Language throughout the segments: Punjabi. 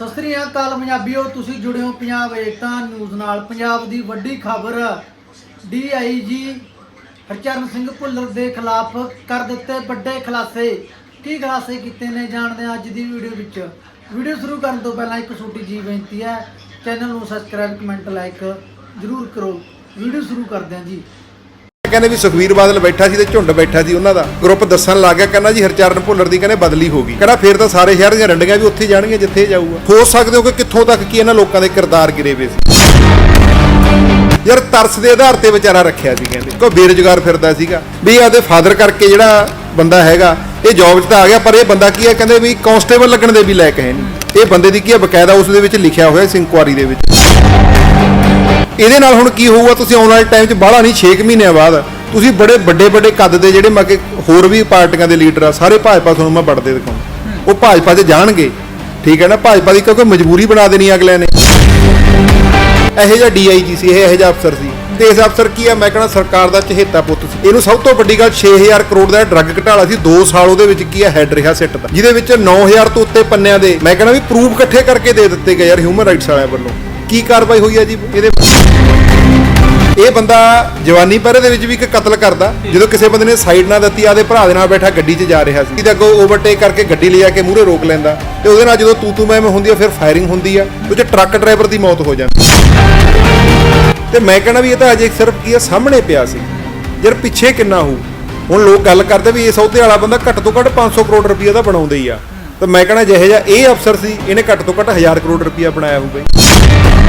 ਸਤਿ ਸ੍ਰੀ ਅਕਾਲ ਪੰਜਾਬੀਓ, ਤੁਸੀਂ ਜੁੜੇ ਹੋ ਪੰਜਾਬ ਏਕਤਾ ਨਿਊਜ਼ ਨਾਲ। ਪੰਜਾਬ ਦੀ ਵੱਡੀ ਖਬਰ ਡੀਆਈਜੀ ਹਰਚਰਨ ਸਿੰਘ ਭੁੱਲਰ ਦੇ ਖਿਲਾਫ ਕਰ ਦਿੱਤੇ ਵੱਡੇ ਖੁਲਾਸੇ। ਕੀ ਖੁਲਾਸੇ ਕੀਤੇ ਨੇ ਜਾਣਦੇ ਹਾਂ ਅੱਜ ਦੀ ਵੀਡੀਓ ਵਿੱਚ। ਵੀਡੀਓ ਸ਼ੁਰੂ ਕਰਨ ਤੋਂ ਪਹਿਲਾਂ ਇੱਕ ਛੋਟੀ ਜੀ ਬੇਨਤੀ ਹੈ, ਚੈਨਲ ਨੂੰ ਸਬਸਕ੍ਰਾਈਬ ਕਮੈਂਟ ਲਾਈਕ ਜ਼ਰੂਰ ਕਰੋ। ਵੀਡੀਓ ਸ਼ੁਰੂ ਕਰਦੇ ਹਾਂ ਜੀ। ਕਹਿੰਦੇ ਵੀ ਸੁਖਵੀਰ ਬਾਦਲ ਬੈਠਾ ਸੀ ਤੇ ਝੁੰਡ ਬੈਠਾ ਸੀ ਉਹਨਾਂ ਦਾ। ਗਰੁੱਪ ਦੱਸਣ ਲੱਗ ਗਿਆ, ਕਹਿੰਦਾ ਜੀ ਹਰਚਰਨ ਭੁੱਲਰ ਦੀ ਕਹਿੰਦੇ ਬਦਲੀ ਹੋ ਗਈ। ਕਹਿੰਦਾ ਫੇਰ ਤਾਂ ਸਾਰੇ ਸ਼ਹਿਰ ਦੀਆਂ ਰੰਡੀਆਂ ਵੀ ਉੱਥੇ ਜਾਣਗੀਆਂ ਜਿੱਥੇ ਜਾਊਗਾ। ਹੋ ਸਕਦੇ ਹੋ ਕਿ ਕਿੱਥੋਂ ਤੱਕ ਕੀ ਇਹਨਾਂ ਲੋਕਾਂ ਦੇ ਕਿਰਦਾਰ ਗਿਰੇ ਵੇ ਸੀ। ਯਾਰ ਤਰਸ ਦੇ ਆਧਾਰ ਤੇ ਵਿਚਾਰਾ ਰੱਖਿਆ ਸੀ ਕਹਿੰਦੇ। ਕੋਈ ਬੇਰੁਜ਼ਗਾਰ ਫਿਰਦਾ ਸੀਗਾ। ਵੀ ਆਦੇ ਫਾਦਰ ਕਰਕੇ ਜਿਹੜਾ ਬੰਦਾ ਹੈਗਾ, ਇਹ ਜੌਬ 'ਚ ਤਾਂ ਆ ਗਿਆ, ਪਰ ਇਹ ਬੰਦਾ ਕੀ ਹੈ? ਕਹਿੰਦੇ ਵੀ ਕਾਂਸਟੇਬਲ ਲੱਗਣ ਦੇ ਵੀ ਲਾਇਕ ਹੈ ਨਹੀਂ। ਇਹ ਬੰਦੇ ਦੀ ਕੀ ਹੈ? ਬਕਾਇਦਾ ਉਸ ਦੇ ਵਿੱਚ ਲਿਖਿਆ ਹੋਇਆ ਸੀ ਇਨਕੁਆਰੀ ਦੇ ਵਿੱਚ। ਇਹਦੇ ਨਾਲ ਹੁਣ ਕੀ ਹੋਊਗਾ, ਤੁਸੀਂ ਆਉਣ ਵਾਲੇ ਟਾਈਮ 'ਚ ਬਾਹਲਾ ਨਹੀਂ 6 ਮਹੀਨਿਆਂ ਬਾਅਦ ਤੁਸੀਂ ਬੜੇ ਵੱਡੇ ਵੱਡੇ ਕੱਦ ਦੇ ਜਿਹੜੇ ਮੱਕੇ ਹੋਰ ਵੀ ਪਾਰਟੀਆਂ ਦੇ ਲੀਡਰ ਆ, ਸਾਰੇ ਭਾਜਪਾ ਤੁਹਾਨੂੰ ਮੈਂ ਵੱਡਦੇ ਦਿਖਾਉਂ ਉਹ ਭਾਜਪਾ 'ਚ ਜਾਣਗੇ, ਠੀਕ ਹੈ ਨਾ? ਭਾਜਪਾ ਦੀ ਕਿਉਂਕਿ ਮਜਬੂਰੀ ਬਣਾ ਦੇਣੀ ਅਗਲਿਆਂ ਨੇ। ਇਹੋ ਜਿਹਾ ਡੀਆਈਜੀ ਸੀ, ਇਹ ਇਹੋ ਜਿਹਾ ਅਫਸਰ ਸੀ। ਤੇ ਇਸ ਅਫਸਰ ਕੀ ਆ? ਮੈਂ ਕਹਿੰਦਾ ਸਰਕਾਰ ਦਾ ਚਹੇਤਾ ਪੁੱਤ ਸੀ। ਇਹਨੂੰ ਸਭ ਤੋਂ ਵੱਡੀ ਗੱਲ 6000 ਕਰੋੜ ਦਾ ਡਰੱਗ ਘਟਾਲਾ ਸੀ। 2 ਸਾਲ ਉਹਦੇ ਵਿੱਚ ਕੀ ਆ? ਹੈਡ ਰਿਹਾ ਸਿੱਟ ਦਾ। ਜਿਹਦੇ ਵਿੱਚ 9000 ਤੋਂ ਉੱਤੇ ਪੰਨਿਆਂ ਦੇ, ਮੈਂ ਕਹਿੰਦਾ ਵੀ ਪ੍ਰੂਫ ਇਕੱਠੇ ਕਰਕੇ ਦੇ ਦਿੱਤੇ ਗਏ ਯਾਰ ਹਿਊਮਨ ਰਾਈਟਸ ਵਾਲਿਆਂ ਵੱਲੋਂ। ਕੀ ਕਾਰਵਾਈ ਹੋਈ ਹੈ ਜੀ ਇਹਦੇ ਇਹ ਬੰਦਾ ਜਵਾਨੀ ਪਹਿਰੇ ਦੇ ਵਿੱਚ ਵੀ ਇੱਕ ਕਤਲ ਕਰਦਾ। ਜਦੋਂ ਕਿਸੇ ਬੰਦੇ ਨੇ ਸਾਈਡ ਨਾ ਦਿੱਤੀ, ਆਦੇ ਭਰਾ ਦੇ ਨਾਲ ਬੈਠਾ ਗੱਡੀ 'ਚ ਜਾ ਰਿਹਾ ਸੀ। ਇਹਦੇ ਅੱਗੋਂ ਓਵਰਟੇਕ ਕਰਕੇ ਗੱਡੀ ਲਿਆ ਕੇ ਮੂਹਰੇ ਰੋਕ ਲੈਂਦਾ। ਤੇ ਉਹਦੇ ਨਾਲ ਜਦੋਂ ਤੂ ਤੂ ਮੈਂ ਮੈਂ ਹੁੰਦੀ ਆ, ਫਿਰ ਫਾਇਰਿੰਗ ਹੁੰਦੀ ਆ। ਉਹ 'ਚ ਟਰੱਕ ਡਰਾਈਵਰ ਦੀ ਮੌਤ ਹੋ ਜਾਂਦੀ। ਤੇ ਮੈਂ ਕਹਿੰਦਾ ਵੀ ਇਹ ਤਾਂ ਅਜੇ ਸਿਰਫ ਕੀ ਆ, ਸਾਹਮਣੇ ਪਿਆ ਸੀ। ਯਾਰ ਪਿੱਛੇ ਕਿੰਨਾ ਹੋਊ? ਹੁਣ ਲੋਕ ਗੱਲ ਕਰਦੇ ਵੀ ਇਹ ਸੌਦੇ ਵਾਲਾ ਬੰਦਾ ਘੱਟ ਤੋਂ ਘੱਟ 500 ਕਰੋੜ ਰੁਪਈਆ ਦਾ ਬਣਾਉਂਦਾ ਹੀ ਆ। ਤਾਂ ਮੈਂ ਕਹਿੰਦਾ ਜਿਹੇ ਜਿਹਾ ਇਹ ਅਫਸਰ ਸੀ, ਇਹਨੇ ਘੱਟ ਤੋਂ ਘੱਟ 1000 ਕਰੋੜ ਰੁਪਈਆ ਬਣਾਇਆ ਹੋਊਗਾ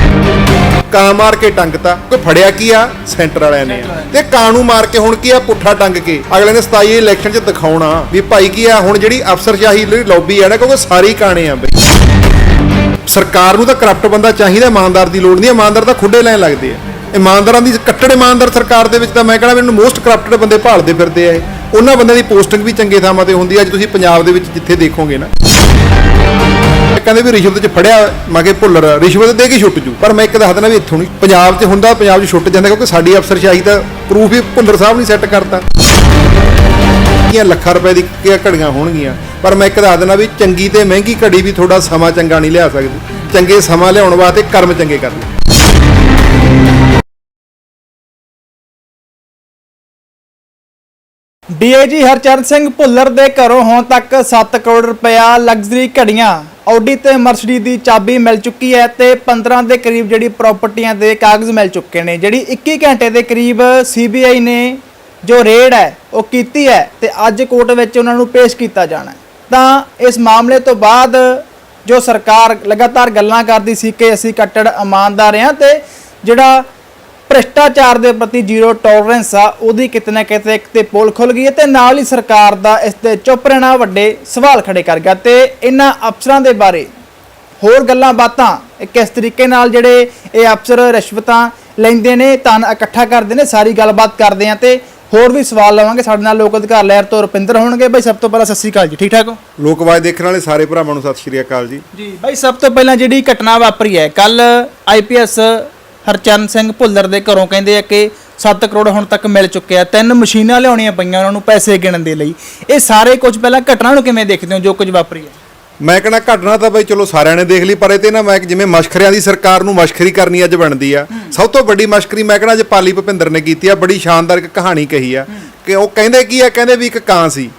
ਕਾਂ ਮਾਰ ਕੇ ਟੰਗਤਾ ਕੋਈ ਫੜਿਆ ਕੀ ਆ? ਸੈਂਟਰ ਵਾਲਿਆਂ ਨੇ। ਆ। ਤੇ ਕਾਂ ਨੂੰ ਮਾਰ ਕੇ ਹੁਣ ਕੀ ਆ? ਪੁੱਠਾ ਟੰਗ ਕੇ। ਅਗਲੇ ਨੇ 27 ਇਲੈਕਸ਼ਨ 'ਚ ਦਿਖਾਉਣਾ ਵੀ ਭਾਈ ਕੀ ਆ? ਹੁਣ ਜਿਹੜੀ ਅਫਸਰਸ਼ਾਹੀ ਜਿਹੜੀ ਲੌਬੀ ਆ ਨਾ ਕਿਉਂਕਿ ਸਾਰੀ ਕਾਣੇ ਆ ਬਈ। ਸਰਕਾਰ ਨੂੰ ਤਾਂ ਕਰਪਟ ਬੰਦਾ ਚਾਹੀਦਾ ਇਮਾਨਦਾਰ ਦੀ ਲੋੜ ਨਹੀਂ। ਇਮਾਨਦਾਰ ਤਾਂ ਖੁੱਡੇ ਲੈਣ ਲੱਗਦੇ ਆ। ਇਮਾਨਦਾਰਾਂ ਦੀ ਕੱਟੜ ਇਮਾਨਦਾਰ ਸਰਕਾਰ ਦੇ ਵਿੱਚ ਤਾਂ ਮੈਂ ਕਹਿੰਦਾ ਮੈਨੂੰ ਮੋਸਟ ਕਰਪਟਡ ਬੰਦੇ ਭਾਲਦੇ ਫਿਰਦੇ ਆ ਇਹ। ਉਹਨਾਂ ਬੰਦਿਆਂ ਦੀ ਪੋਸਟਿੰਗ ਵੀ ਚੰਗੇ ਥਾਵਾਂ ਤੇ ਹੁੰਦੀ ਆ। ਅੱਜ ਤੁਸੀਂ ਪੰਜਾਬ ਦੇ ਵਿੱਚ ਜਿੱਥੇ ਦੇਖੋਗੇ ਨਾ। ਕਹਿੰਦੇ ਵੀ ਰਿਸ਼ਵਤ 'ਚ ਫੜਿਆ ਮਾਗੇ ਭੁੱਲਰ, ਰਿਸ਼ਵਤ ਦੇ ਕੇ ਛੁੱਟ ਜੂ। ਪਰ ਮੈਂ ਇੱਕ ਦੱਸ ਦਿੰਦਾ ਵੀ ਇੱਥੋਂ ਨਹੀਂ। ਪੰਜਾਬ 'ਚ ਹੁੰਦਾ, ਪੰਜਾਬ 'ਚ ਛੁੱਟ ਜਾਂਦਾ ਕਿਉਂਕਿ ਸਾਡੀ ਅਫਸਰਸ਼ਾਹੀ ਦਾ ਪ੍ਰੂਫ ਹੀ ਭੁੱਲਰ ਸਾਹਿਬ ਨਹੀਂ ਸੈੱਟ ਕਰਤਾ। ਕੀਆਂ ਲੱਖਾਂ ਰੁਪਏ ਦੀ ਘੜੀਆਂ ਹੋਣਗੀਆਂ। ਪਰ ਮੈਂ ਇੱਕ ਦੱਸ ਦਿੰਦਾ ਵੀ ਚੰਗੀ ਤੇ ਮਹਿੰਗੀ ਘੜੀ ਵੀ ਥੋੜਾ ਸਮਾਂ ਚੰਗਾ ਨਹੀਂ ਲਿਆ ਸਕਦੀ। ਚੰਗੇ ਸਮਾਂ ਲਿਆਉਣ ਵਾਸਤੇ ਕਰਮ ਚੰਗੇ ਕਰਨੇ ਡੀਏਜੀ ਹਰਚਰਨ ਸਿੰਘ ਭੁੱਲਰ ਦੇ ਘਰੋਂ ਹੁਣ ਤੱਕ 7 ਕਰੋੜ ਰੁਪਇਆ ਲਗਜ਼ਰੀ ਘੜੀਆਂ ਆਡੀ ਤੇ ਮਰਸਡੀ ਦੀ ਚਾਬੀ ਮਿਲ ਚੁੱਕੀ ਹੈ ਤੇ 15 ਦੇ ਕਰੀਬ ਜਿਹੜੀ ਪ੍ਰਾਪਰਟੀਆਂ ਦੇ ਕਾਗਜ਼ ਮਿਲ ਚੁੱਕੇ ਨੇ, ਜਿਹੜੀ 21 ਘੰਟੇ ਦੇ ਕਰੀਬ ਸੀਬੀਆਈ ਨੇ ਜੋ ਰੇਡ ਹੈ, ਉਹ ਕੀਤੀ ਹੈ ਤੇ ਅੱਜ ਕੋਰਟ ਵਿੱਚ ਉਹਨਾਂ ਨੂੰ ਪੇਸ਼ ਕੀਤਾ ਜਾਣਾ ਤਾਂ ਇਸ ਮਾਮਲੇ ਤੋਂ ਬਾਅਦ ਜੋ ਸਰਕਾਰ ਲਗਾਤਾਰ ਗੱਲਾਂ ਕਰਦੀ ਸੀ ਕਿ ਅਸੀਂ ਕੱਟੜ ਇਮਾਨਦਾਰ ਹਾਂ ਤੇ ਜਿਹੜਾ ਭ੍ਰਿਸ਼ਟਾਚਾਰ ਦੇ ਪ੍ਰਤੀ ਜ਼ੀਰੋ ਟੋਲਰੈਂਸ ਆ ਉਹਦੀ ਕਿਤੇ ਨਾ ਕਿਤੇ ਇੱਕ ਤੇ ਪੋਲ ਖੁੱਲ ਗਈ ਹੈ ਤੇ ਨਾਲ ਹੀ ਸਰਕਾਰ ਦਾ ਇਸ ਤੇ ਚੁੱਪ ਰਹਿਣਾ ਵੱਡੇ ਸਵਾਲ ਖੜੇ ਕਰ ਗਿਆ ਤੇ ਇਹਨਾਂ ਅਫਸਰਾਂ ਦੇ ਬਾਰੇ ਹੋਰ ਗੱਲਾਂ ਬਾਤਾਂ ਕਿਸ ਤਰੀਕੇ ਨਾਲ ਜਿਹੜੇ ਇਹ ਅਫਸਰ ਰਿਸ਼ਵਤਾਂ ਲੈਂਦੇ ਨੇ ਧਨ ਇਕੱਠਾ ਕਰਦੇ ਨੇ ਸਾਰੀ ਗੱਲਬਾਤ ਕਰਦੇ ਆ ਤੇ ਹੋਰ ਵੀ ਸਵਾਲ ਲਵਾਂਗੇ। ਸਾਡੇ ਨਾਲ ਲੋਕ ਅਧਿਕਾਰ ਲਹਿਰ ਤੋਂ ਰੁਪਿੰਦਰ ਹੋਣਗੇ। ਬਈ ਸਭ ਤੋਂ ਪਹਿਲਾਂ ਸਤਿ ਸ੍ਰੀ ਅਕਾਲ ਜੀ। ਠੀਕ ਠਾਕ ਹੋ ਲੋਕਵਾਜ ਦੇਖਣ ਵਾਲੇ ਸਾਰੇ ਭਰਾਵਾਂ ਨੂੰ ਸਤਿ ਸ਼੍ਰੀ ਅਕਾਲ ਜੀ। ਜੀ ਭਾਈ ਸਭ ਤੋਂ ਪਹਿਲਾਂ ਜਿਹੜੀ ਘਟਨਾ ਵਾਪਰੀ ਹੈ ਕੱਲ ਆਈਪੀਐਸ ਹਰਚਰਨ ਸਿੰਘ ਭੁੱਲਰ ਦੇ ਘਰੋਂ ਕਹਿੰਦੇ ਆ ਕਿ 7 ਕਰੋੜ ਹੁਣ ਤੱਕ ਮਿਲ ਚੁੱਕਿਆ ਤਿੰਨ ਮਸ਼ੀਨਾਂ ਲਿਆਉਣੀਆਂ ਪਈਆਂ ਉਹਨਾਂ ਨੂੰ ਪੈਸੇ ਗਿਣਨ ਦੇ ਲਈ। ਇਹ ਸਾਰੇ ਕੁਝ ਪਹਿਲਾਂ ਘਟਨਾ ਨੂੰ ਕਿਵੇਂ ਦੇਖਦੇ ਹੋ ਜੋ ਕੁਝ ਵਾਪਰੀ ਹੈ? ਮੈਂ ਕਹਿੰਦਾ ਘਟਨਾ ਤਾਂ ਬਈ ਚਲੋ ਸਾਰਿਆਂ ਨੇ ਦੇਖ ਲਈ ਪਰ ਇਹ ਤੇ ਨਾ ਮੈਂ ਜਿਵੇਂ ਮਸ਼ਖਰਿਆਂ ਦੀ ਸਰਕਾਰ ਨੂੰ ਮਸ਼ਖਰੀ ਕਰਨੀ ਅੱਜ ਬਣਦੀ ਆ। ਸਭ ਤੋਂ ਵੱਡੀ ਮਸ਼ਕਰੀ ਮੈਂ ਕਹਿੰਦਾ ਅੱਜ ਪਾਲੀ ਭੁਪਿੰਦਰ ਨੇ ਕੀਤੀ ਆ ਬੜੀ ਸ਼ਾਨਦਾਰ ਇੱਕ ਕਹਾਣੀ ਕਹੀ ਆ। ਕਿ ਉਹ ਕਹਿੰਦੇ ਕੀ ਆ ਕਹਿੰਦੇ ਵੀ ਇੱਕ ਕਾਂ ਸੀ।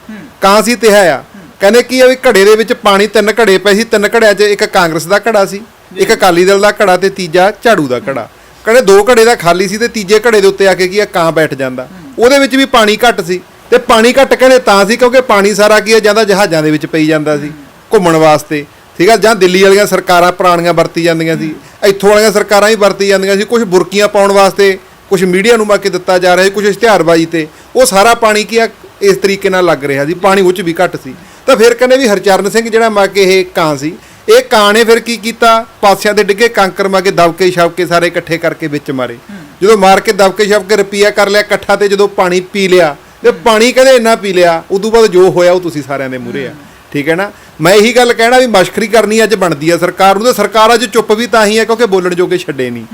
ਕਾਂ ਸੀ ਤਿਹਾ ਆ। ਕਹਿੰਦੇ ਕੀ ਆ ਵੀ ਘੜੇ ਦੇ ਵਿੱਚ ਪਾਣੀ ਤਿੰਨ ਘੜੇ ਪਏ ਸੀ ਤਿੰਨ ਘੜਿਆਂ 'ਚ ਇੱਕ ਕਾਂਗਰਸ ਦਾ ਘੜਾ ਸੀ। ਇੱਕ ਅਕਾਲੀ ਦਲ ਦਾ ਘੜਾ ਤੇ ਤੀਜਾ ਝਾੜੂ ਦਾ ਘੜਾ। ਕਹਿੰਦੇ ਦੋ ਘੜੇ ਦਾ ਖਾਲੀ ਸੀ ਤੇ ਤੀਜੇ ਘੜੇ ਦੇ ਉੱਤੇ ਆ ਕੇ ਕੀ ਆ, ਕਾਂ ਬੈਠ ਜਾਂਦਾ। ਉਹਦੇ ਵਿੱਚ ਵੀ ਪਾਣੀ ਘੱਟ ਸੀ ਤੇ ਪਾਣੀ ਘੱਟ ਕਹਿੰਦੇ ਤਾਂ ਸੀ ਕਿਉਂਕਿ ਪਾਣੀ ਸਾਰਾ ਕੀ ਆ ਜਾਂਦਾ ਜਹਾਜ਼ਾਂ ਦੇ ਵਿੱਚ ਪਈ ਜਾਂਦਾ ਸੀ ਘੁੰਮਣ ਵਾਸਤੇ, ਠੀਕ ਆ? ਜਾਂ ਦਿੱਲੀ ਵਾਲੀਆਂ ਸਰਕਾਰਾਂ ਪੁਰਾਣੀਆਂ ਵਰਤੀ ਜਾਂਦੀਆਂ ਸੀ, ਇੱਥੋਂ ਵਾਲੀਆਂ ਸਰਕਾਰਾਂ ਵੀ ਵਰਤੀ ਜਾਂਦੀਆਂ ਸੀ ਕੁਝ ਬੁਰਕੀਆਂ ਪਾਉਣ ਵਾਸਤੇ ਕੁਝ ਮੀਡੀਆ ਨੂੰ ਮਾਕੇ ਦਿੱਤਾ ਜਾ ਰਿਹਾ ਸੀ ਕੁਝ ਇਸ਼ਤਿਹਾਰਬਾਜ਼ੀ ਤੇ। ਉਹ ਸਾਰਾ ਪਾਣੀ ਕੀ ਆ, ਇਸ ਤਰੀਕੇ ਨਾਲ ਲੱਗ ਰਿਹਾ ਸੀ, ਪਾਣੀ ਉਹ 'ਚ ਵੀ ਘੱਟ ਸੀ। ਤਾਂ ਫਿਰ ਕਹਿੰਦੇ ਵੀ ਹਰਚਰਨ ਸਿੰਘ ਜਿਹੜਾ ਮਾਕੇ ਇਹ ਕਾਂ ਸੀ ਇਹ ਕਾਂ ਨੇ ਫਿਰ ਕੀ ਕੀਤਾ? ਪਾਸਿਆਂ ਦੇ ਡਿੱਗੇ, ਕੰਕਰ ਮਾ ਕੇ ਦਬਕੇ ਛਾਪਕੇ ਸਾਰੇ ਇਕੱਠੇ ਕਰਕੇ ਵਿੱਚ ਮਾਰੇ। ਜਦੋਂ ਮਾਰ ਕੇ ਦਬਕੇ ਛਾਪਕੇ ਰੁਪਈਆ ਕਰ ਲਿਆ ਇਕੱਠਾ ਤੇ ਜਦੋਂ ਪਾਣੀ ਪੀ ਲਿਆ, ਤੇ ਪਾਣੀ ਕਹਿੰਦੇ ਇੰਨਾ ਪੀ ਲਿਆ, ਉਦੋਂ ਬਾਅਦ ਜੋ ਹੋਇਆ ਉਹ ਤੁਸੀਂ ਸਾਰਿਆਂ ਦੇ ਮੂਹਰੇ ਆ। ਠੀਕ ਹੈ ਨਾ? ਮੈਂ ਇਹੀ ਗੱਲ ਕਹਿਣਾ ਵੀ ਮਸ਼ਕਰੀ ਕਰਨੀ ਅੱਜ ਬਣਦੀ ਆ ਸਰਕਾਰ ਨੂੰ, ਤੇ ਸਰਕਾਰ ਅੱਜ ਚੁੱਪ ਵੀ ਤਾਂ ਹੀ ਹੈ ਕਿਉਂਕਿ ਬੋਲਣ ਜੋਗੇ ਛੱਡੇ ਨਹੀਂ।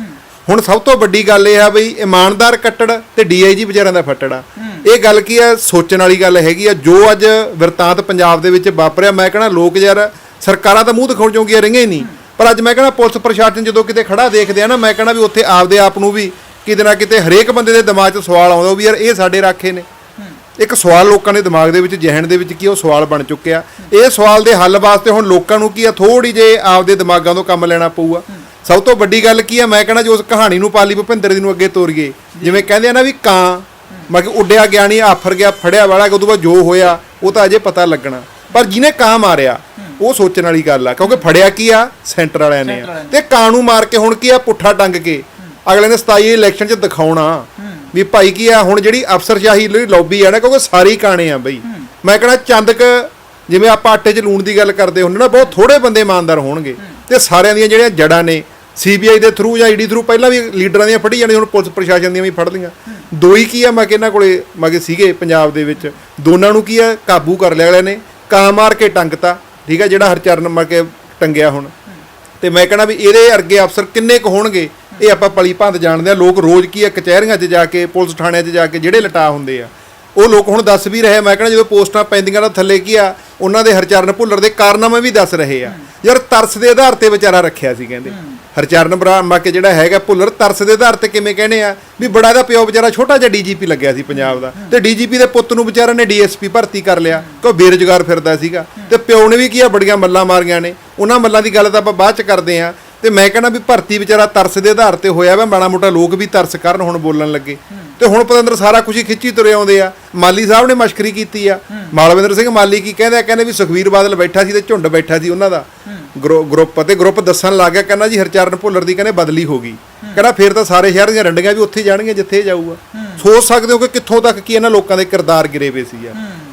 ਹੁਣ ਸਭ ਤੋਂ ਵੱਡੀ ਗੱਲ ਇਹ ਆ ਬਈ ਇਮਾਨਦਾਰ ਕੱਟੜ ਤੇ ਡੀਆਈਜੀ ਵਿਚਾਰਿਆਂ ਦਾ ਫੱਟੜਾ ਇਹ ਗੱਲ ਕੀ ਆ? ਸੋਚਣ ਵਾਲੀ ਗੱਲ ਹੈਗੀ ਆ। ਜੋ ਅੱਜ ਵਰਤਾਂਤ ਪੰਜਾਬ ਦੇ ਵਿੱਚ ਵਾਪਰਿਆ, ਮੈਂ ਕਹਣਾ ਲੋਕ ਯਾਰ ਸਰਕਾਰਾਂ ਤਾਂ ਮੂੰਹ ਦਿਖਾਉਣ ਜੋਗੀਆਂ ਰਹੀਆਂ ਹੀ ਨਹੀਂ। ਪਰ ਅੱਜ ਮੈਂ ਕਹਿੰਦਾ ਪੁਲਿਸ ਪ੍ਰਸ਼ਾਸਨ ਜਦੋਂ ਕਿਤੇ ਖੜਾ ਦੇਖਦੇ ਆ ਨਾ ਮੈਂ ਕਹਿੰਦਾ ਵੀ ਉੱਥੇ ਆਪਦੇ ਆਪ ਨੂੰ ਵੀ ਕਿਤੇ ਨਾ ਕਿਤੇ ਹਰੇਕ ਬੰਦੇ ਦੇ ਦਿਮਾਗ 'ਚ ਸਵਾਲ ਆਉਂਦਾ ਵੀ ਯਾਰ ਇਹ ਸਾਡੇ ਰਾਖੇ ਨੇ। ਇੱਕ ਸਵਾਲ ਲੋਕਾਂ ਦੇ ਦਿਮਾਗ ਦੇ ਵਿੱਚ ਜਿਹਨ ਦੇ ਵਿੱਚ ਕੀ ਉਹ ਸਵਾਲ ਬਣ ਚੁੱਕਿਆ। ਇਹ ਸਵਾਲ ਦੇ ਹੱਲ ਵਾਸਤੇ ਹੁਣ ਲੋਕਾਂ ਨੂੰ ਕੀ ਆ ਥੋੜੀ ਜੇ ਆਪਦੇ ਦਿਮਾਗਾਂ ਤੋਂ ਕੰਮ ਲੈਣਾ ਪਊਗਾ। ਸਭ ਤੋਂ ਵੱਡੀ ਗੱਲ ਕੀ ਆ ਮੈਂ ਕਹਿੰਦਾ ਜੋ ਉਸ ਕਹਾਣੀ ਨੂੰ ਪਾਲੀ ਭੁਪਿੰਦਰ ਦੀ ਨੂੰ ਅੱਗੇ ਤੋਰੀਏ ਜਿਵੇਂ ਕਹਿੰਦੇ ਆ ਨਾ ਵੀ ਕਾਂ ਮੈਂ ਕਿ ਉੱਡਿਆ ਗਿਆ ਨਹੀਂ ਆਫਰ ਗਿਆ ਫੜਿਆ ਵਾਲਾ ਉਦੋਂ ਬਾਅਦ ਜੋ ਹੋਇਆ ਉਹ ਤਾਂ ਅਜੇ ਪਤਾ ਲੱਗਣਾ। ਪਰ ਜਿਹਨੇ ਕਾਂ ਮਾਰਿਆ ਉਹ ਸੋਚਣ ਵਾਲੀ ਗੱਲ ਆ ਕਿਉਂਕਿ ਫੜਿਆ ਕੀ ਆ? ਸੈਂਟਰ ਵਾਲਿਆਂ ਨੇ ਆ। ਤੇ ਕਾਂ ਨੂੰ ਮਾਰ ਕੇ ਹੁਣ ਕੀ ਆ? ਪੁੱਠਾ ਟੰਗ ਕੇ। ਅਗਲੇ ਨੇ 27 ਇਲੈਕਸ਼ਨ 'ਚ ਦਿਖਾਉਣਾ। ਵੀ ਭਾਈ ਕੀ ਆ? ਹੁਣ ਜਿਹੜੀ ਅਫਸਰਸ਼ਾਹੀ ਲਈ ਲੌਬੀ ਆ ਨਾ ਕਿਉਂਕਿ ਸਾਰੇ ਹੀ ਕਾਣੇ ਆ ਬਈ। ਮੈਂ ਕਹਿੰਦਾ ਚੰਦਕ ਜਿਵੇਂ ਆਪਾਂ ਆਟੇ 'ਚ ਲੂਣ ਦੀ ਗੱਲ ਕਰਦੇ ਹੁੰਦੇ ਨਾ ਬਹੁਤ ਥੋੜੇ ਬੰਦੇ ਇਮਾਨਦਾਰ ਹੋਣਗੇ। ਤੇ ਸਾਰਿਆਂ ਦੀਆਂ ਜਿਹੜੀਆਂ ਜੜਾਂ ਨੇ ਸੀਬੀਆਈ ਦੇ ਥਰੂ ਜਾਂ ਈਡੀ ਥਰੂ ਪਹਿਲਾਂ ਵੀ ਲੀਡਰਾਂ ਦੀਆਂ ਫੜੀ ਜਾਂਦੀਆਂ ਹੁਣ ਪੁਲਿਸ ਪ੍ਰਸ਼ਾਸਨ ਦੀਆਂ ਵੀ ਫੜ ਲਈਆਂ। ਦੋ ਹੀ ਕੀ ਆ? ਮੈਂ ਕਿ ਇਹਨਾਂ ਕੋਲੇ ਮੈਂ ਕਿ ਸੀਗੇ ਪੰਜਾਬ ਦੇ ਵਿੱਚ। ਦੋਨਾਂ ਨੂੰ ਕੀ ਆ? ਕਾਬੂ ਕਰ ਲਿਆ ਅਗਲੇ ਨੇ। ਕਾਂ ਮਾਰ ਕੇ ਟੰਗਤਾ। ਠੀਕ ਆ, ਜਿਹੜਾ ਹਰਚਰਨ ਮਰ ਕੇ ਟੰਗਿਆ ਹੁਣ। ਤੇ ਮੈਂ ਕਹਣਾ ਵੀ ਇਹਦੇ ਅਰਗੇ ਅਫਸਰ ਕਿੰਨੇ ਕੁ ਹੋਣਗੇ? ਇਹ ਆਪਾਂ ਪਲੀ ਭੰਤ ਜਾਣਦੇ ਆ, ਲੋਕ ਰੋਜ਼ ਕੀ ਆ, ਕਚਹਿਰੀਆਂ 'ਚ ਜਾ ਕੇ, ਪੁਲਿਸ ਥਾਣਿਆਂ 'ਚ ਜਾ ਕੇ ਜਿਹੜੇ ਲਟਾ ਹੁੰਦੇ ਆ। ਉਹ ਲੋਕ ਹੁਣ ਦੱਸ ਵੀ ਰਹੇ ਮੈਂ ਕਹਿੰਦਾ ਜਦੋਂ ਪੋਸਟਾਂ ਪੈਂਦੀਆਂ ਤਾਂ ਥੱਲੇ ਕੀ ਆ ਉਹਨਾਂ ਦੇ ਹਰਚਰਨ ਭੁੱਲਰ ਦੇ ਕਾਰਨਾਮੇ ਵੀ ਦੱਸ ਰਹੇ ਆ। ਯਾਰ ਤਰਸ ਦੇ ਆਧਾਰ ਤੇ ਵਿਚਾਰਾ ਰੱਖਿਆ ਸੀ ਕਹਿੰਦੇ। ਹਰਚਰਨ ਬ੍ਰਹਮਾ ਕੇ ਜਿਹੜਾ ਹੈਗਾ ਭੁੱਲਰ ਤਰਸ ਦੇ ਆਧਾਰ ਤੇ ਕਿਵੇਂ ਕਹਿੰਦੇ ਆ? ਵੀ ਬੜਾ ਦਾ ਪਿਓ ਵਿਚਾਰਾ ਛੋਟਾ ਜਿਹਾ ਡੀਜੀਪੀ ਲੱਗਿਆ ਸੀ ਪੰਜਾਬ ਦਾ। ਤੇ ਡੀਜੀਪੀ ਦੇ ਪੁੱਤ ਨੂੰ ਵਿਚਾਰਾ ਨੇ ਡੀਐਸਪੀ ਭਰਤੀ ਕਰ ਲਿਆ। ਕੋ ਬੇਰੁਜ਼ਗਾਰ ਫਿਰਦਾ ਸੀਗਾ। ਤੇ ਪਿਓ ਨੇ ਵੀ ਕੀ ਆ, ਬੜੀਆਂ ਮੱਲਾਂ ਮਾਰੀਆਂ ਨੇ। ਉਹਨਾਂ ਮੱਲਾਂ ਦੀ ਗੱਲ ਤਾਂ ਆਪਾਂ ਬਾਅਦ ਚ ਕਰਦੇ ਆ। ਤੇ ਮੈਂ ਕਹਿੰਦਾ ਵੀ ਭਰਤੀ ਵਿਚਾਰਾ ਤਰਸ ਦੇ ਆਧਾਰ ਤੇ ਹੋਇਆ ਵਾ। ਮਾੜਾ ਮੋਟਾ ਲੋਕ ਵੀ ਤਰਸ ਕਰਨ ਹੁਣ ਬੋਲਣ ਲੱਗੇ। ਤੇ ਹੁਣ ਪਤੰਦਰ ਸਾਰਾ ਕੁਝ ਹੀ ਖਿੱਚੀ ਤੁਰੇ ਆਉਂਦੇ ਆ। ਮਾਲੀ ਸਾਹਿਬ ਨੇ ਮਸ਼ਕਰੀ ਕੀਤੀ ਆ। ਮਾਲਵਿੰਦਰ ਸਿੰਘ ਮਾਲੀ ਕੀ ਕਹਿੰਦਾ ਕਹਿੰਦੇ ਵੀ ਸੁਖਵੀਰ ਬਾਦਲ ਬੈਠਾ ਸੀ ਤੇ ਝੁੰਡ ਬੈਠਾ ਸੀ ਉਹਨਾਂ ਦਾ। ਗਰੁ- ਗਰੁੱਪ ਤੇ ਗਰੁੱਪ ਦੱਸਣ ਲੱਗ ਗਿਆ ਕਹਿੰਦਾ ਜੀ ਹਰਚਰਨ ਭੁੱਲਰ ਦੀ ਕਹਿੰਦੇ ਬਦਲੀ ਹੋ ਗਈ। ਕਹਿੰਦਾ ਫੇਰ ਤਾਂ ਸਾਰੇ ਸ਼ਹਿਰ ਦੀਆਂ ਰੰਡੀਆਂ ਵੀ ਉੱਥੇ ਜਾਣਗੀਆਂ ਜਿੱਥੇ ਜਾਊਗਾ। ਸੋਚ ਸਕਦੇ ਹੋ ਕਿ ਕਿੱਥੋਂ ਤੱਕ ਕੀ ਇਹਨਾਂ ਲੋਕਾਂ ਦੇ ਕਿਰਦਾਰ ਗਿਰੇ ਵੇ ਸੀ ਆ।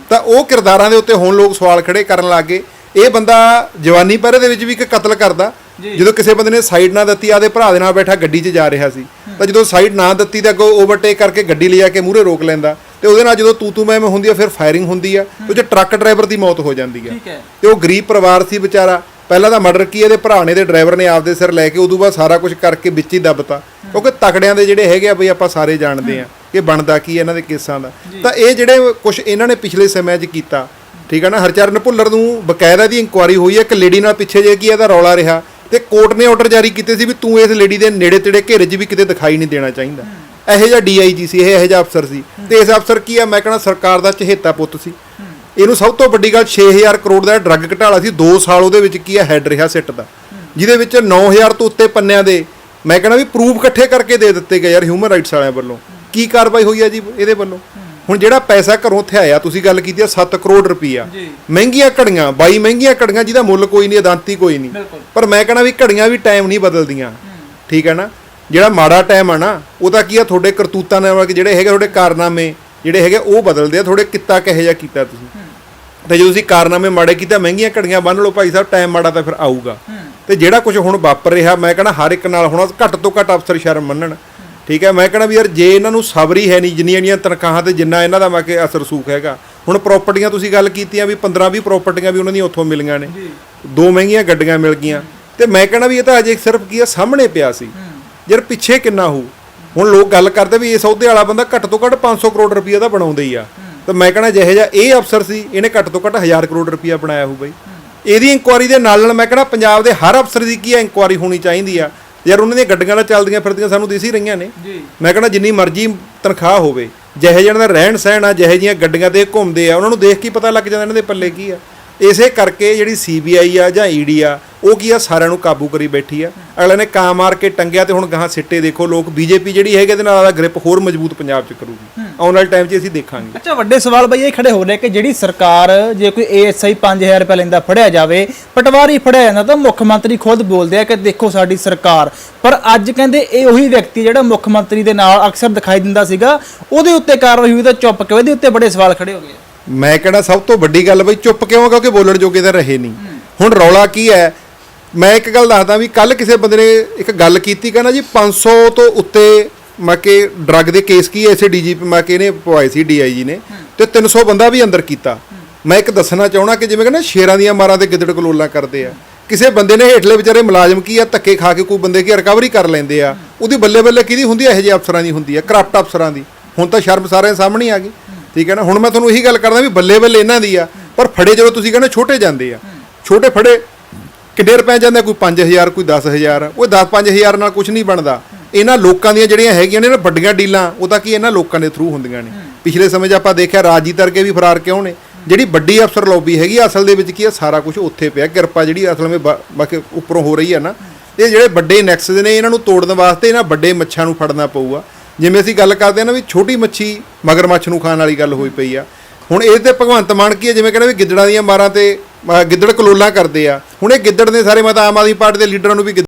ਤਾਂ ਉਹ ਕਿਰਦਾਰਾਂ ਦੇ ਉੱਤੇ ਹੁਣ ਲੋਕ ਸਵਾਲ ਖੜੇ ਕਰਨ ਲੱਗ ਗਏ। ਇਹ ਬੰਦਾ ਜਵਾਨੀ ਪਹਿਰੇ ਦੇ ਵਿੱਚ ਵੀ ਇੱਕ ਕਤਲ ਕਰਦਾ। ਜਦੋਂ ਕਿਸੇ ਬੰਦੇ ਨੇ ਸਾਈਡ ਨਾ ਦਿੱਤੀ ਆਦੇ ਭਰਾ ਦੇ ਨਾਲ ਬੈਠਾ ਗੱਡੀ 'ਚ ਜਾ ਰਿਹਾ ਸੀ। ਤਾਂ ਜਦੋਂ ਸਾਈਡ ਨਾ ਦਿੱਤੀ ਤਾਂ ਅੱਗੋਂ ਓਵਰਟੇਕ ਕਰਕੇ ਗੱਡੀ ਲਿਜਾ ਕੇ ਮੂਹਰੇ ਰੋਕ ਲੈਂਦਾ। ਤੇ ਉਹਦੇ ਨਾਲ ਜਦੋਂ ਤੂ ਤੂ ਮੈਂ ਹੁੰਦੀ ਆ ਫਿਰ ਫਾਇਰਿੰਗ ਹੁੰਦੀ ਆ। ਉਹ 'ਚ ਟਰੱਕ ਡਰਾਈਵਰ ਦੀ ਮੌਤ ਹੋ ਜਾਂਦੀ ਆ। ਤੇ ਉਹ ਗਰੀਬ ਪਰਿਵਾਰ ਸੀ ਵਿਚਾਰਾ। ਪਹਿਲਾਂ ਤਾਂ ਮਰਡਰ ਕੀ ਇਹਦੇ ਭਰਾ ਨੇ ਦੇ ਡਰਾਈਵਰ ਨੇ ਆਪਦੇ ਸਿਰ ਲੈ ਕੇ ਉਦੋਂ ਬਾਅਦ ਸਾਰਾ ਕੁਝ ਕਰਕੇ ਵਿੱਚ ਹੀ ਦੱਬਤਾ। ਕਿਉਂਕਿ ਤਕੜਿਆਂ ਦੇ ਜਿਹੜੇ ਹੈਗੇ ਆ ਬਈ ਆਪਾਂ ਸਾਰੇ ਜਾਣਦੇ ਆ ਕਿ ਬਣਦਾ ਕੀ ਇਹਨਾਂ ਦੇ ਕੇਸਾਂ ਦਾ। ਤਾਂ ਇਹ ਜਿਹੜੇ ਕੁਝ ਇਹਨਾਂ ਨੇ ਪਿਛਲੇ ਸਮਿਆਂ 'ਚ ਕੀਤਾ ਠੀਕ ਹੈ ਨਾ? ਹਰਚਰਨ ਭੁੱਲਰ ਨੂੰ ਬਕਾਇਦਾ ਦੀ ਇਨਕੁਆਰੀ ਹੋਈ ਹੈ ਇੱਕ ਲੇਡੀ ਨਾਲ ਪਿੱਛੇ ਜੇ ਕੀ ਇਹਦਾ ਰੌਲਾ ਰਿਹਾ। ਤੇ ਕੋਰਟ ਨੇ ਆਰਡਰ ਜਾਰੀ ਕੀਤੇ ਸੀ ਵੀ ਤੂੰ ਇਸ ਲੇਡੀ ਦੇ ਨੇੜੇ ਤੇੜੇ ਘੇਰੇ 'ਚ ਵੀ ਕਿਤੇ ਦਿਖਾਈ ਨਹੀਂ ਦੇਣਾ ਚਾਹੀਦਾ। ਇਹੋ ਜਿਹਾ ਡੀਆਈਜੀ ਸੀ, ਇਹ ਇਹੋ ਜਿਹਾ ਅਫਸਰ ਸੀ। ਤੇ ਇਸ ਅਫਸਰ ਕੀ ਆ? ਮੈਂ ਕਹਿੰਦਾ ਸਰਕਾਰ ਦਾ ਚਹੇਤਾ ਪੁੱਤ ਸੀ। ਇਹਨੂੰ ਸਭ ਤੋਂ ਵੱਡੀ ਗੱਲ 6000 ਕਰੋੜ ਦਾ ਡਰੱਗ ਘਟਾਲਾ ਸੀ। 2 ਸਾਲ ਉਹਦੇ ਵਿੱਚ ਕੀ ਆ? ਹੈਡ ਰਿਹਾ ਸਿੱਟ ਦਾ। ਜਿਹਦੇ ਵਿੱਚ 9000 ਤੋਂ ਉੱਤੇ ਪੰਨਿਆਂ ਦੇ। ਮੈਂ ਕਹਿੰਦਾ ਵੀ ਪ੍ਰੂਫ ਇਕੱਠੇ ਕਰਕੇ ਦੇ ਦਿੱਤੇ ਗਏ ਯਾਰ ਹਿਊਮਨ ਰਾਈਟਸ ਵਾਲਿਆਂ ਵੱਲੋਂ। ਕੀ ਕਾਰਵਾਈ ਹੋਈ ਆ ਜੀ ਇਹਦੇ ਵੱਲੋਂ? ਹੁਣ ਜਿਹੜਾ ਪੈਸਾ ਘਰੋਂ ਉੱਥੇ ਆਇਆ ਤੁਸੀਂ ਗੱਲ ਕੀਤੀ ਆ 7 ਕਰੋੜ ਰੁਪਈਆ। ਮਹਿੰਗੀਆਂ ਘੜੀਆਂ 22 ਮਹਿੰਗੀਆਂ ਘੜੀਆਂ ਜਿਹਦਾ ਮੁੱਲ ਕੋਈ ਨਹੀਂ ਅਦਾਂਤੀ ਕੋਈ ਨਹੀਂ। ਪਰ ਮੈਂ ਕਹਿੰਦਾ ਵੀ ਘੜੀਆਂ ਵੀ ਟਾਈਮ ਨਹੀਂ ਬਦਲਦੀਆਂ। ਠੀਕ ਹੈ ਨਾ? ਜਿਹੜਾ ਮਾੜਾ ਟਾਈਮ ਆ ਨਾ ਉਹਦਾ ਕੀ ਆ ਤੁਹਾਡੇ ਕਰਤੂਤਾਂ ਨਾਲ ਜਿਹੜੇ ਹੈਗੇ ਤੁਹਾਡੇ ਕਾਰਨਾਮੇ ਜਿਹੜੇ ਹੈਗੇ ਉਹ ਬਦਲਦੇ ਆ ਤੁਹਾਡੇ ਕਿੱਤਾ ਕਿਹੋ ਜਿਹਾ ਕੀਤਾ ਤੁਸੀਂ। ਤੇ ਜੇ ਤੁਸੀਂ ਕਾਰਨਾਮੇ ਮਾੜੇ ਕੀਤਾ ਮਹਿੰਗੀਆਂ ਘੜੀਆਂ ਬੰਨ ਲਓ ਭਾਈ ਸਾਹਿਬ ਟਾਈਮ ਮਾੜਾ ਤਾਂ ਫਿਰ ਆਊਗਾ। ਤੇ ਜਿਹੜਾ ਕੁਝ ਹੁਣ ਵਾਪਰ ਰਿਹਾ ਮੈਂ ਕਹਿੰਦਾ ਹਰ ਇੱਕ ਨਾਲ ਹੁਣ ਘੱਟ ਤੋਂ ਘੱਟ ਅਫਸਰ ਸ਼ਰਮ ਮੰਨਣ। ਠੀਕ ਹੈ ਮੈਂ ਕਹਿੰਦਾ ਵੀ ਯਾਰ ਜੇ ਇਹਨਾਂ ਨੂੰ ਸਬਰ ਹੀ ਹੈ ਨਹੀਂ ਜਿੰਨੀਆਂ ਜਿੰਨੀਆਂ ਤਨਖਾਹਾਂ ਤੇ ਜਿੰਨਾ ਇਹਨਾਂ ਦਾ ਮੈਂ ਕਿ ਅਸਰ ਸੂਖ ਹੈਗਾ। ਹੁਣ ਪ੍ਰਾਪਰਟੀਆਂ ਤੁਸੀਂ ਗੱਲ ਕੀਤੀਆਂ ਵੀ 15 20 ਪ੍ਰਾਪਰਟੀਆਂ ਵੀ ਉਹਨਾਂ ਦੀਆਂ ਉੱਥੋਂ ਮਿਲੀਆਂ ਨੇ। ਦੋ ਮਹਿੰਗੀਆਂ ਗੱਡੀਆਂ ਮਿਲ ਗਈਆਂ। ਤੇ ਮੈਂ ਕਹਿੰਦਾ ਵੀ ਇਹ ਤਾਂ ਅਜੇ ਸਿਰਫ ਕੀ ਆ ਸਾਹਮਣੇ ਪਿਆ ਸੀ। ਯਾਰ ਪਿੱਛੇ ਕਿੰਨਾ ਹੋਊ? ਹੁਣ ਲੋਕ ਗੱਲ ਕਰਦੇ ਵੀ ਇਸ ਅਹੁਦੇ ਵਾਲਾ ਬੰਦਾ ਘੱਟ ਤੋਂ ਘੱਟ 500 ਕਰੋੜ ਰੁਪਈਆ ਦਾ ਬਣਾਉਂਦਾ ਹੀ ਆ। ਤਾਂ ਮੈਂ ਕਹਿੰਦਾ ਜਿਹੇ ਜਿਹਾ ਇਹ ਅਫਸਰ ਸੀ ਇਹਨੇ ਘੱਟ ਤੋਂ ਘੱਟ 1000 ਕਰੋੜ ਰੁਪਈਆ ਬਣਾਇਆ ਹੋਊ ਬਈ। ਇਹਦੀ ਇਨਕੁਆਰੀ ਦੇ ਨਾਲ ਨਾਲ ਮੈਂ ਕਹਿੰਦਾ ਪੰਜਾਬ ਦੇ ਹਰ ਅਫਸਰ ਦੀ ਕੀ ਇਨਕੁਆਰੀ ਹੋਣੀ ਚਾਹੀਦੀ ਆ। ਯਾਰ ਉਹਨਾਂ ਦੀਆਂ ਗੱਡੀਆਂ ਤਾਂ ਚੱਲਦੀਆਂ ਫਿਰਦੀਆਂ ਸਾਨੂੰ ਦਿਸ ਹੀ ਰਹੀਆਂ ਨੇ। ਜੀ। ਮੈਂ ਕਹਿੰਦਾ ਜਿੰਨੀ ਮਰਜ਼ੀ ਤਨਖਾਹ ਹੋਵੇ ਜਿਹੇ ਜਿਹੇ ਦਾ ਰਹਿਣ ਸਹਿਣ ਆ ਜਿਹੇ ਜੀਆਂ ਗੱਡੀਆਂ ਤੇ ਘੁੰਮਦੇ ਆ ਉਹਨਾਂ ਨੂੰ ਦੇਖ ਕੇ ਪਤਾ ਲੱਗ ਜਾਂਦਾ ਇਹਨਾਂ ਦੇ ਪੱਲੇ ਕੀ ਆ। ਇਸੇ ਕਰਕੇ ਜਿਹੜੀ ਸੀਬੀਆਈ ਆ ਜਾਂ ਈਡੀ ਆ ਉਹ ਕੀ ਆ ਸਾਰਿਆਂ ਨੂੰ ਕਾਬੂ ਕਰੀ ਬੈਠੀ ਆ। ਅਗਲੇ ਨੇ ਕਾਂ ਮਾਰ ਕੇ ਟੰਗਿਆ ਤੇ ਹੁਣ ਗਾਹਾਂ ਸਿੱਟੇ ਦੇਖੋ ਲੋਕ ਬੀਜੇਪੀ ਜਿਹੜੀ ਹੈਗੇ ਇਹਦੇ ਨਾਲ ਦਾ ਗ੍ਰਿਪ ਹੋਰ ਮਜ਼ਬੂਤ ਪੰਜਾਬ 'ਚ ਕਰੂਗੀ। ਆਉਣ ਵਾਲੇ ਟਾਈਮ 'ਚ ਅਸੀਂ ਦੇਖਾਂਗੇ। ਅੱਛਾ ਵੱਡੇ ਸਵਾਲ ਬਈ ਇਹ ਖੜੇ ਹੋ ਰਹੇ ਕਿ ਜਿਹੜੀ ਸਰਕਾਰ ਜੇ ਕੋਈ ਏਐਸਆਈ 5000 ਰੁਪਏ ਲੈਂਦਾ ਫੜਿਆ ਜਾਵੇ ਪਟਵਾਰੀ ਫੜਿਆ ਜਾਂਦਾ ਤਾਂ ਮੁੱਖ ਮੰਤਰੀ ਖੁਦ ਬੋਲਦੇ ਆ ਕਿ ਦੇਖੋ ਸਾਡੀ ਸਰਕਾਰ। ਪਰ ਅੱਜ ਕਹਿੰਦੇ ਇਹ ਉਹੀ ਵਿਅਕਤੀ ਜਿਹੜਾ ਮੁੱਖ ਮੰਤਰੀ ਦੇ ਨਾਲ ਅਕਸਰ ਦਿਖਾਈ ਦਿੰਦਾ ਸੀਗਾ ਉਹਦੇ ਉੱਤੇ ਕਾਰਵਾਈ ਹੋਈ ਤਾਂ ਚੁੱਪ ਕਿਉਂ ਇਹਦੇ ਉੱਤੇ ਬੜੇ ਸਵਾਲ ਖੜੇ ਹੋ ਗਏ। ਮੈਂ ਕਹਿੰਦਾ ਸਭ ਤੋਂ ਵੱਡੀ ਗੱਲ ਬਈ ਚੁੱਪ ਕਿਉਂ? ਕਿਉਂਕਿ ਬੋਲਣ ਜੋਗੇ ਤਾਂ ਰਹੇ ਨਹੀਂ। ਹੁਣ ਰੌਲਾ ਕੀ ਹੈ? ਮੈਂ ਇੱਕ ਗੱਲ ਦੱਸਦਾ ਵੀ ਕੱਲ ਕਿਸੇ ਬੰਦੇ ਨੇ ਇੱਕ ਗੱਲ ਕੀਤੀ, ਕਹਿੰਦਾ ਜੀ 500 ਤੋਂ ਉੱਤੇ ਮੈਂ ਕਿ ਡਰੱਗ ਦੇ ਕੇਸ ਕੀ ਐਸੇ ਡੀਜੀਪੀ ਮੈਂ ਕਿ ਇਹਨੇ ਪਵਾਏ ਸੀ ਡੀਆਈਜੀ ਨੇ। ਤੇ 300 ਬੰਦਾ ਵੀ ਅੰਦਰ ਕੀਤਾ। ਮੈਂ ਇੱਕ ਦੱਸਣਾ ਚਾਹਣਾ ਕਿ ਜਿਵੇਂ ਕਹਿੰਦਾ ਸ਼ੇਰਾਂ ਦੀਆਂ ਮਾਰਾਂ ਤੇ ਗਿੱਦੜ ਕਲੋਲਾਂ ਕਰਦੇ ਆ। ਕਿਸੇ ਬੰਦੇ ਨੇ ਹੇਠਲੇ ਵਿਚਾਰੇ ਮੁਲਾਜ਼ਮ ਕੀ ਆ? ਧੱਕੇ ਖਾ ਕੇ ਕੋਈ ਬੰਦੇ ਕੀ ਰਿਕਵਰੀ ਕਰ ਲੈਂਦੇ ਆ। ਉਹਦੀ ਬੱਲੇ ਬੱਲੇ ਕਿਹਦੀ ਹੁੰਦੀ ਆ? ਇਹੋ ਜਿਹੇ ਅਫਸਰਾਂ ਦੀ ਹੁੰਦੀ ਆ ਕਰਪਟ ਅਫਸਰਾਂ ਦੀ। ਹੁਣ ਤਾਂ ਸ਼ਰਮ ਸਾਰਿਆਂ ਸਾਹਮਣੇ ਆ ਗਈ। ਠੀਕ ਹੈ ਨਾ? ਹੁਣ ਮੈਂ ਤੁਹਾਨੂੰ ਇਹੀ ਗੱਲ ਕਰਦਾ ਵੀ ਬੱਲੇ ਬੱਲੇ ਇਹਨਾਂ ਦੀ ਆ, ਪਰ ਫੜੇ ਜਦੋਂ ਤੁਸੀਂ ਕਹਿੰਦੇ ਛੋਟੇ ਜਾਂਦੇ ਆ। ਛੋਟੇ ਫੜੇ, ਕਿੰਨੇ ਰੁਪਏ ਜਾਂਦੇ? ਕੋਈ 5000 ਕੋਈ 10000 ਉਹ 10 5000 ਨਾਲ ਕੁਝ ਨਹੀਂ ਬਣਦਾ। ਇਹਨਾਂ ਲੋਕਾਂ ਦੀਆਂ ਜਿਹੜੀਆਂ ਹੈਗੀਆਂ ਨੇ ਨਾ ਵੱਡੀਆਂ ਡੀਲਾਂ, ਉਹ ਤਾਂ ਕੀ ਇਹਨਾਂ ਲੋਕਾਂ ਦੇ ਥਰੂ ਹੁੰਦੀਆਂ ਨੇ। ਪਿਛਲੇ ਸਮੇਂ 'ਚ ਆਪਾਂ ਦੇਖਿਆ ਰਾਜੀ ਤਰਕੇ ਵੀ ਫਰਾਰ ਕਿਉਂ ਨੇ? ਜਿਹੜੀ ਵੱਡੀ ਅਫਸਰ ਲੌਬੀ ਹੈਗੀ ਅਸਲ ਦੇ ਵਿੱਚ ਕੀ ਆ, ਸਾਰਾ ਕੁਝ ਉੱਥੇ ਪਿਆ। ਕਿਰਪਾ ਜਿਹੜੀ ਅਸਲ ਵਿੱਚ ਬਾ- ਬਾਕੀ ਉੱਪਰੋਂ ਹੋ ਰਹੀ ਹੈ ਨਾ। ਇਹ ਜਿਹੜੇ ਵੱਡੇ ਨੈਕਸਸ ਨੇ, ਇਹਨਾਂ ਨੂੰ ਤੋੜਨ ਵਾਸਤੇ ਇਹਨਾਂ ਵੱਡੇ ਮੱਛਾਂ ਨੂੰ ਫੜਨਾ ਪਊਗਾ। ਜਿਵੇਂ ਅਸੀਂ ਗੱਲ ਕਰਦੇ ਆ ਨਾ ਵੀ ਛੋਟੀ ਮੱਛੀ ਮਗਰਮੱਛ ਨੂੰ ਖਾਣ ਵਾਲੀ ਗੱਲ ਹੋਈ ਪਈ ਆ। ਹੁਣ ਇਹ ਤੇ ਭਗਵੰਤ ਮਾਨ ਕੀ ਹੈ ਜਿਵੇਂ ਕਹਿੰਦੇ ਵੀ ਗਿੱਦੜਾਂ ਦੀਆਂ ਮਾਰਾਂ ਤੇ ਗਿੱਦੜ ਕਲੋਲਾਂ ਕਰਦੇ ਆ। ਹੁਣ ਇਹ ਗਿੱਦੜ ਨੇ ਸਾਰੇ ਮੈਂ ਆਮ ਆਦਮੀ ਪਾਰਟੀ ਦੇ ਲੀਡਰਾਂ ਨੂੰ ਵੀ ਗਿੱਦੜ